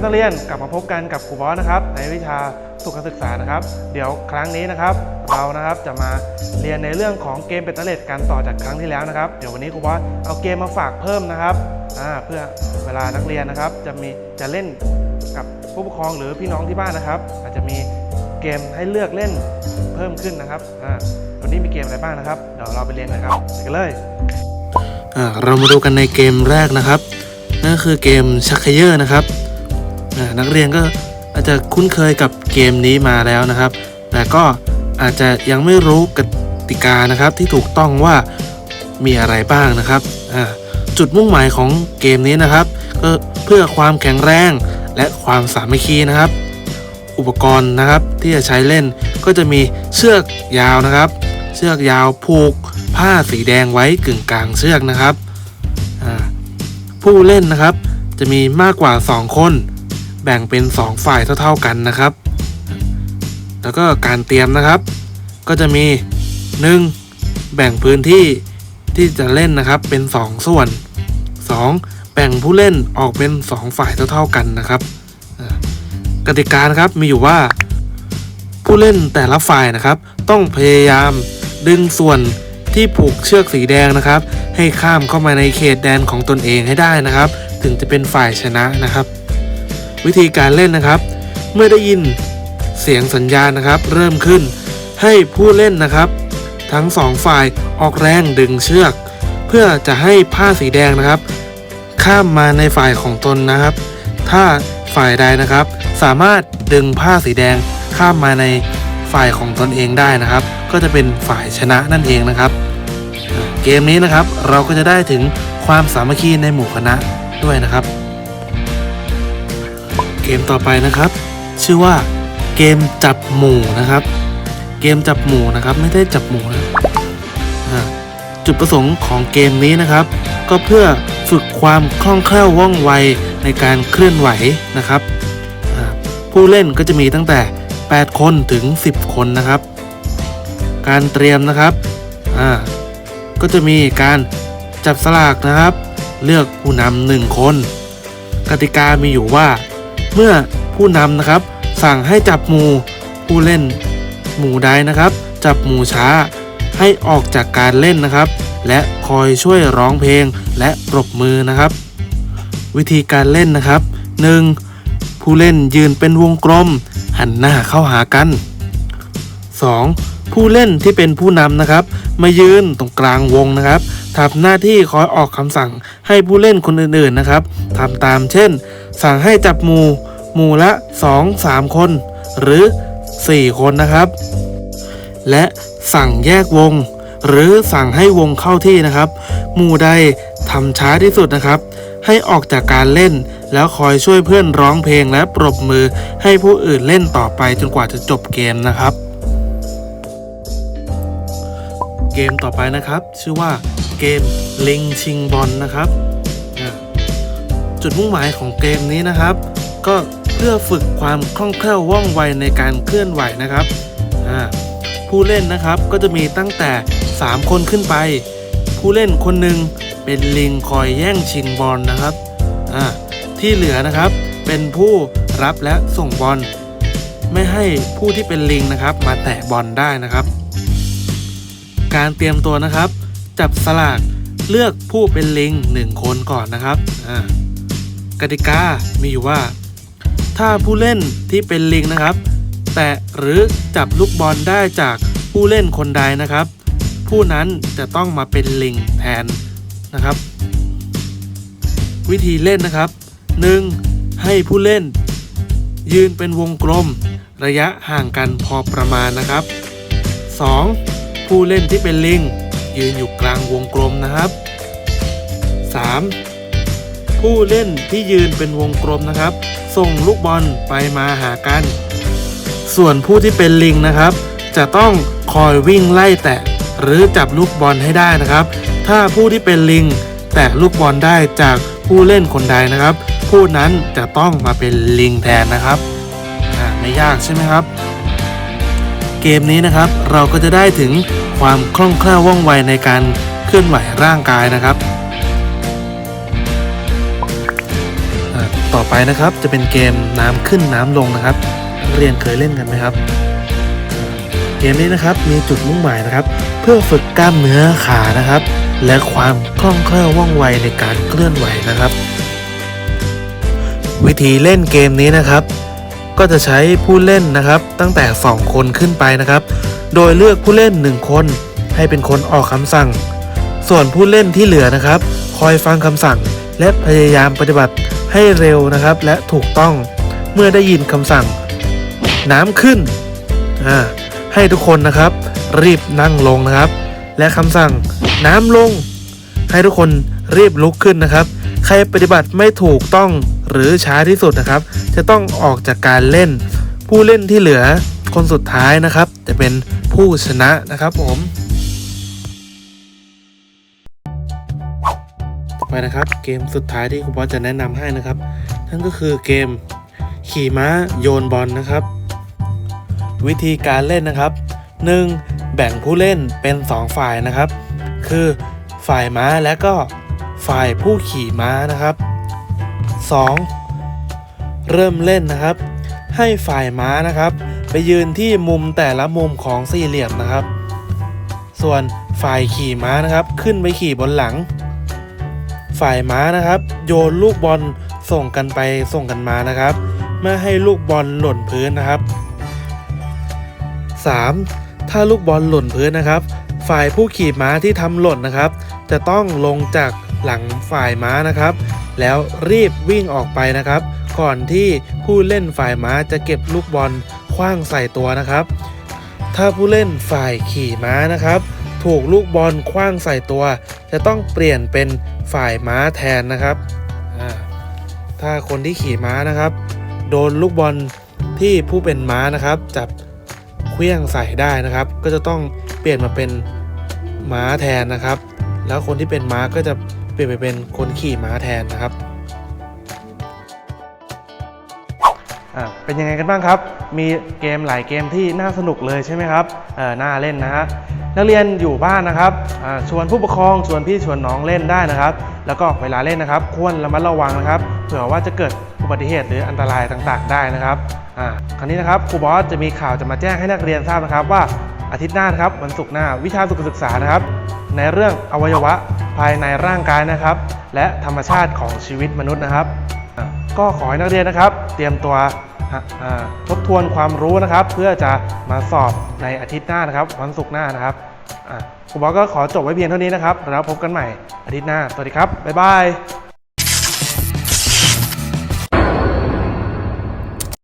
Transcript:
ครับนักเรียนกลับมาพบกันกับครูบอสนะครับ ในวิชาสุขศึกษานะครับ เดี๋ยวครั้งนี้นะครับ เรานะครับจะมาเรียนในเรื่องของเกมเป็นตะเล็ดกันต่อจากครั้งที่แล้วนะครับ เดี๋ยววันนี้ครูบอสเอาเกมมาฝากเพิ่มนะครับเพื่อเวลานักเรียนนะครับ จะมีจะเล่นกับผู้ปกครองหรือพี่น้องที่บ้านนะครับ อาจจะมีเกมให้เลือกเล่นเพิ่มขึ้นนะครับวันนี้มีเกมอะไรบ้างนะครับเดี๋ยวเราไปเรียนกันครับไปกันเลยเรามาดูกันในเกมแรกนะครับนั่นคือเกมชักเขยอร์นะครับ นักเรียนก็อาจจะคุ้นเคยกับเกมนี้มาแล้วนะครับ แต่ก็อาจจะยังไม่รู้กติกานะครับที่ถูกต้องว่ามีอะไรบ้างนะครับจุดมุ่งหมายของเกมนี้นะครับ ก็เพื่อความแข็งแรงและความสามัคคีนะครับ อุปกรณ์นะครับที่จะใช้เล่นก็จะมีเชือกยาวนะครับ เชือกยาวผูกผ้าสีแดงไว้กึ่งกลางเชือกนะครับผู้เล่นนะครับจะมีมากกว่า 2 คน แบ่งเป็น 2 ฝ่ายเท่า ๆกันนะครับ แล้วก็การเตรียมนะครับ ก็จะมี 1. แบ่งพื้นที่ที่จะเล่นนะครับเป็น 2 ส่วน 2. แบ่งผู้เล่นออกเป็น 2 ฝ่ายเท่า ๆกันนะครับกติกานะครับมีอยู่ว่า ผู้เล่นแต่ละฝ่ายนะครับ ต้องพยายามดึงส่วนที่ผูกเชือกสีแดงนะครับ ให้ข้ามเข้ามาในเขตแดนของตนเองให้ได้นะครับ ถึงจะเป็นฝ่ายชนะนะครับ วิธีการเล่นนะครับ เมื่อได้ยินเสียงสัญญาณนะครับ เริ่มขึ้นให้ผู้เล่นนะครับ ทั้งสองฝ่ายออกแรงดึงเชือก เพื่อจะให้ผ้าสีแดงนะครับ ข้ามมาในฝ่ายของตนนะครับ ถ้าฝ่ายใดนะครับ สามารถดึงผ้าสีแดงข้ามมาในฝ่ายของตนเองได้นะครับ ก็จะเป็นฝ่ายชนะนั่นเองนะครับ เกมนี้นะครับเราก็จะได้ถึงความสามัคคีในหมู่คณะด้วยนะครับ มต่อไปนะครับ ชื่อว่าเกมจับหมู่นะครับ เกมจับหมู่นะครับ ไม่ได้จับหมู่นะจุดประสงค์ของเกมนี้นะครับ ก็เพื่อฝึกความคล่องแคล่วว่องไวในการเคลื่อนไหวนะครับผู้เล่นก็จะมีตั้งแต่ 8 คนถึง 10 คนนะครับ การเตรียมนะครับอ่าก็จะมีการจับสลากนะครับ เลือกผู้นำหนึ่งคน กติกามีอยู่ว่า เมื่อผู้นำนะครับ สั่งให้จับหมู่ผู้เล่น หมู่ใดนะครับ จับหมู่ช้า ให้ออกจากการเล่นนะครับ และคอยช่วยร้องเพลงและปรบมือนะครับ วิธีการเล่นนะครับ 1. ผู้เล่นยืนเป็นวงกลม หันหน้าเข้าหากัน 2. ผู้เล่นที่เป็นผู้นำนะครับ มายืนตรงกลางวงนะครับ ทำหน้าที่คอยออกคำสั่งให้ผู้เล่นคนอื่นๆนะครับทำตามเช่น สั่งให้จับหมู่หมู่ละ 2-3 คน หรือ 4 คนนะครับ และสั่งแยกวง หรือสั่งให้วงเข้าที่นะครับ หมู่ใดทำช้าที่สุดนะครับ ให้ออกจากการเล่น แล้วคอยช่วยเพื่อนร้องเพลงและปรบมือให้ผู้อื่นเล่นต่อไปจนกว่าจะจบเกมนะครับ เกมต่อไปนะครับ ชื่อว่า เกมลิงชิงบอลนะครับ จุดมุ่งหมายของเกมนี้นะครับ ก็เพื่อฝึกความคล่องแคล่วว่องไวในการเคลื่อนไหวนะครับ ผู้เล่นนะครับก็จะมีตั้งแต่ 3 คนขึ้นไป ผู้เล่นคนหนึ่งเป็นลิงคอยแย่งชิงบอลนะครับ ที่เหลือนะครับเป็นผู้รับและส่งบอลไม่ให้ผู้ที่เป็นลิงนะครับ มาแตะบอลได้นะครับ การเตรียมตัวนะครับ จับสลากเลือกผู้เป็นลิงหนึ่งคนก่อนนะครับกติกามีอยู่ว่า ถ้าผู้เล่นที่เป็นลิงนะครับ แตะหรือจับลูกบอลได้จากผู้เล่นคนใดนะครับ ผู้นั้นจะต้องมาเป็นลิงแทนนะครับ วิธีเล่นนะครับ 1. ให้ผู้เล่น ยืนเป็นวงกลม ระยะห่างกันพอประมาณนะครับ 2. ผู้เล่นที่เป็นลิง ยืนอยู่กลางวงกลมนะครับ 3. ผู้เล่นที่ยืนเป็นวงกลมนะครับ ส่งลูกบอลไปมาหากัน ส่วนผู้ที่เป็นลิงนะครับ จะต้องคอยวิ่งไล่แตะหรือจับลูกบอลให้ได้นะครับ ถ้าผู้ที่เป็นลิง แตะลูกบอลได้จากผู้เล่นคนใดนะครับ ผู้นั้นจะต้องมาเป็นลิงแทนนะครับไม่ยากใช่ไหมครับ เกมนี้นะครับ เราก็จะได้ถึงความคล่องแคล่วว่องไวในการเคลื่อนไหวร่างกายนะครับ ต่อไปนะครับจะเป็นเกมน้ำขึ้นน้ำลงนะครับ เรียนเคยเล่นกันไหมครับ เกมนี้นะครับมีจุดมุ่งหมายนะครับ เพื่อฝึกกล้ามเนื้อขานะครับ และความคล่องแคล่วว่องไวในการเคลื่อนไหวนะครับ วิธีเล่นเกมนี้นะครับ ก็จะใช้ผู้เล่นนะครับ ตั้งแต่ 2 คนขึ้นไปนะครับ โดยเลือกผู้เล่น 1 คนให้เป็นคนออกคำสั่ง ส่วนผู้เล่นที่เหลือนะครับ คอยฟังคำสั่ง และพยายามปฏิบัติให้เร็วนะครับ และถูกต้องเมื่อได้ยินคำสั่ง น้ำขึ้นอ่าให้ทุกคนนะครับ รีบนั่งลงนะครับ และคำสั่งน้ำลง ให้ทุกคนรีบลุกขึ้นนะครับ ใครปฏิบัติไม่ถูกต้อง หรือช้าที่สุดนะครับ จะต้องออกจากการเล่น ผู้เล่นที่เหลือคนสุดท้ายนะครับ จะเป็นผู้ชนะนะครับผมต่อไปนะครับ เกมสุดท้ายที่คุณบอสจะแนะนำให้นะครับ นั่นก็คือเกมขี่ม้าโยนบอลนะครับ วิธีการเล่นนะครับ 1. แบ่งผู้เล่นเป็น 2 ฝ่ายนะครับ คือฝ่ายม้าและก็ฝ่ายผู้ขี่ม้านะครับ 2. เริ่มเล่นนะครับ ให้ฝ่ายม้านะครับ ไปยืนที่มุมแต่ละมุมของสี่เหลี่ยมนะครับ ส่วนฝ่ายขี่ม้านะครับ ขึ้นไปขี่บนหลัง ฝ่ายม้านะครับ โยนลูกบอลส่งกันไปส่งกันมานะครับไม่ให้ลูกบอลหล่นพื้นนะครับ 3. ถ้าลูกบอลหล่นพื้นนะครับ ฝ่ายผู้ขี่ม้าที่ทำหล่นนะครับ จะต้องลงจากหลังฝ่ายม้านะครับ แล้วรีบวิ่งออกไปนะครับ ก่อนที่ผู้เล่นฝ่ายม้าจะเก็บลูกบอลคว้างใส่ตัวนะครับ ถ้าผู้เล่นฝ่ายขี่ม้านะครับ ถูกลูกบอลคว้างใส่ตัว จะต้องเปลี่ยนเป็นฝ่ายม้าแทนนะครับ ถ้าคนที่ขี่ม้านะครับ โดนลูกบอลที่ผู้เป็นม้านะครับ จับเคลี้ยงใส่ได้นะครับ ก็จะต้องเปลี่ยนมาเป็นม้าแทนนะครับ แล้วคนที่เป็นม้าก็จะ ลี่ยนไปเป็นคนขี่ม้าแทนนะครับอ่าเป็นยังไงกันบ้างครับ มีเกมหลายเกมที่น่าสนุกเลยใช่ไหมครับเออน่าเล่นนะฮะนักเรียนอยู่บ้านนะครับอ่าชวนผู้ปกครองชวนพี่ชวนน้องเล่นได้นะครับ แล้วก็เวลาเล่นนะครับควรระมัดระวังนะครับเผื่อว่าจะเกิดอุบัติเหตุหรืออันตรายต่างๆ ได้นะครับอ่าคราวนี้นะครับครูบอสจะมีข่าวจะมาแจ้งให้นักเรียนทราบนะครับว่าอาทิตย์หน้านะครับวันศุกร์หน้าวิชาสุขศึกษานะครับ ในเรื่องอวัยวะายในร่างกายนะครับ และธรรมชาติของชีวิตมนุษย์นะครับ ก็ขอให้นักเรียนนะครับ เตรียมตัวทบทวนความรู้นะครับ เพื่อจะมาสอบในอาทิตย์หน้านะครับ วันศุกร์หน้านะครับครูบอสก็ขอจบไว้เพียงเท่านี้นะครับแล้วพบกันใหม่อาทิตย์หน้า สวัสดีครับ บ๊ายบาย